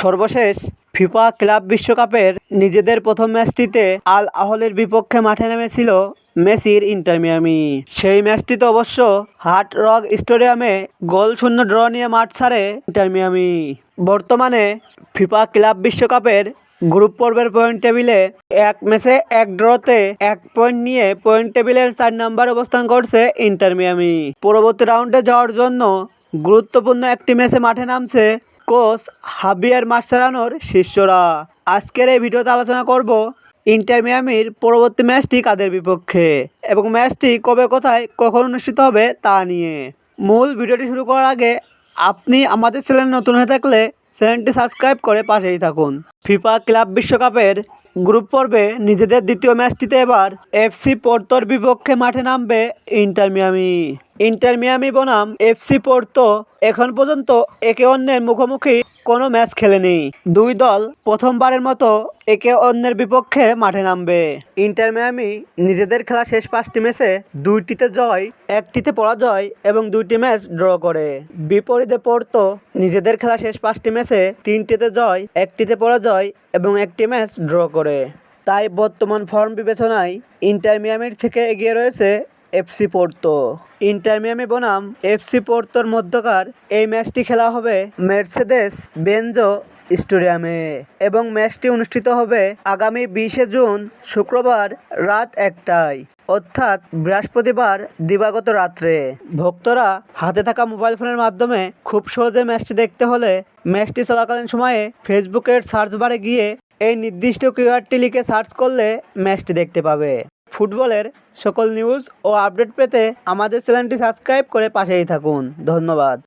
সর্বশেষ FIFA club বিশ্বকাপের নিজেদের প্রথম ম্যাচটিতে আল আহলের বিপক্ষে মাঠে নেমেছিল মেসির ইন্টার মিয়ামি। সেই ম্যাচটিতে অবশ্য হার্ট রক স্টেডিয়ামে গোল শূন্য ড্র নিয়ে মাঠ ছাড়ে ইন্টার মিয়ামি। বর্তমানে ফিফা ক্লাব বিশ্বকাপের গ্রুপ পর্বের পয়েন্ট টেবিলে এক ম্যাচে এক ড্রতে এক পয়েন্ট নিয়ে পয়েন্ট টেবিলের চার নাম্বার অবস্থান করছে ইন্টার মিয়ামি। পরবর্তী রাউন্ডে যাওয়ার জন্য গুরুত্বপূর্ণ একটি ম্যাচে মাঠে নামছে কোচ হাবিয়ার মাস্টারানোর শিষ্যরা। আজকের এই ভিডিওতে আলোচনা করব ইন্টার মিয়ামির পরবর্তী ম্যাচটি কাদের বিপক্ষে এবং ম্যাচটি কবে কোথায় কখন অনুষ্ঠিত হবে তা নিয়ে। মূল ভিডিওটি শুরু করার আগে আপনি আমাদের চ্যানেল নতুন হয়ে থাকলে চ্যানেলটি সাবস্ক্রাইব করে পাশেই থাকুন। ফিফা ক্লাব বিশ্বকাপের গ্রুপ পর্বে নিজেদের দ্বিতীয় ম্যাচটিতে এবার এফসি পোর্তোর বিপক্ষে মাঠে নামবে ইন্টার মিয়ামি। ইন্টার মিয়ামি বনাম এফসি পোর্তো এখন পর্যন্ত একে অন্যের মুখোমুখি কোনো ম্যাচ খেলেনি। দুই দল প্রথমবারের মতো একে অন্যের বিপক্ষে মাঠে নামবে। ইন্টার মিয়ামি নিজেদের খেলা শেষ পাঁচটি ম্যাচে দুইটিতে জয়, একটিতে পরাজয় এবং দুইটি ম্যাচ ড্র করে। বিপরীতে পড়তো নিজেদের খেলা শেষ পাঁচটি ম্যাচে তিনটিতে জয়, একটিতে পরাজয় এবং একটি ম্যাচ ড্র করে। তাই বর্তমান ফর্ম বিবেচনায় ইন্টার মিয়ামির থেকে এগিয়ে রয়েছে এফসি পোর্তো। ইন্টার মিয়ামি বনাম, এফসি পোর্তোর মধ্যকার এই ম্যাচটি খেলা হবে মের্সেদেস বেঞ্জো স্টেডিয়ামে এবং ম্যাচটি অনুষ্ঠিত হবে আগামী বিশে জুন শুক্রবার রাত একটায়। অর্থাৎ বৃহস্পতিবার দিবাগত রাত্রে। ভক্তরা হাতে থাকা মোবাইল ফোনের মাধ্যমে খুব সহজে ম্যাচটি দেখতে হলে ম্যাচটি চলাকালীন সময়ে ফেসবুকের সার্চ বারে গিয়ে এই নির্দিষ্ট কিওয়ার্ডটি লিখে সার্চ করলে ম্যাচটি দেখতে পাবে। ফুটবলের সকল নিউজ ও আপডেট পেতে আমাদের চ্যানেলটি সাবস্ক্রাইব করে পাশেই থাকুন। ধন্যবাদ।